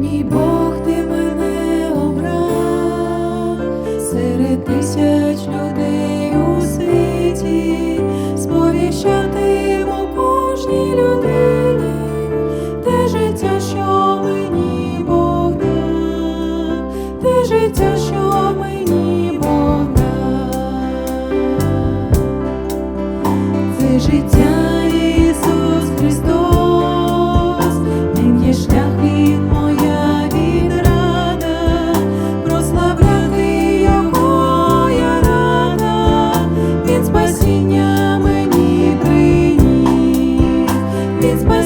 мій Бог, ти мене обрав, серед тисяч людей у світі, сповіщатиму кожній людині, те життя, що мені Бог те життя, що мені Бог це життя. is my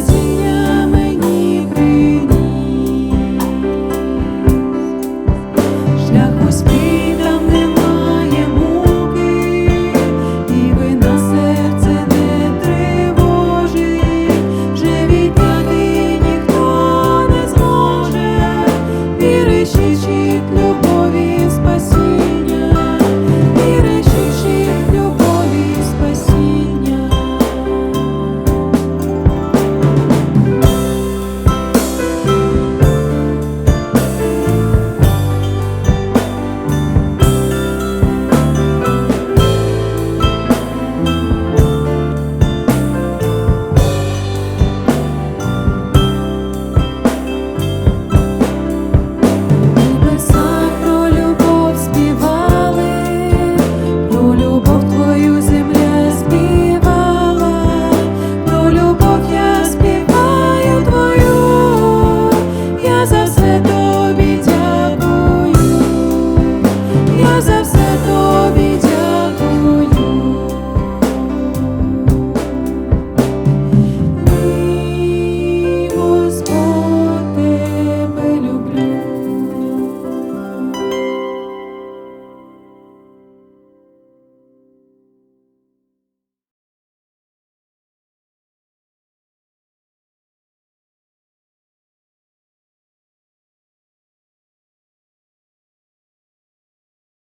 Дякуємо за все.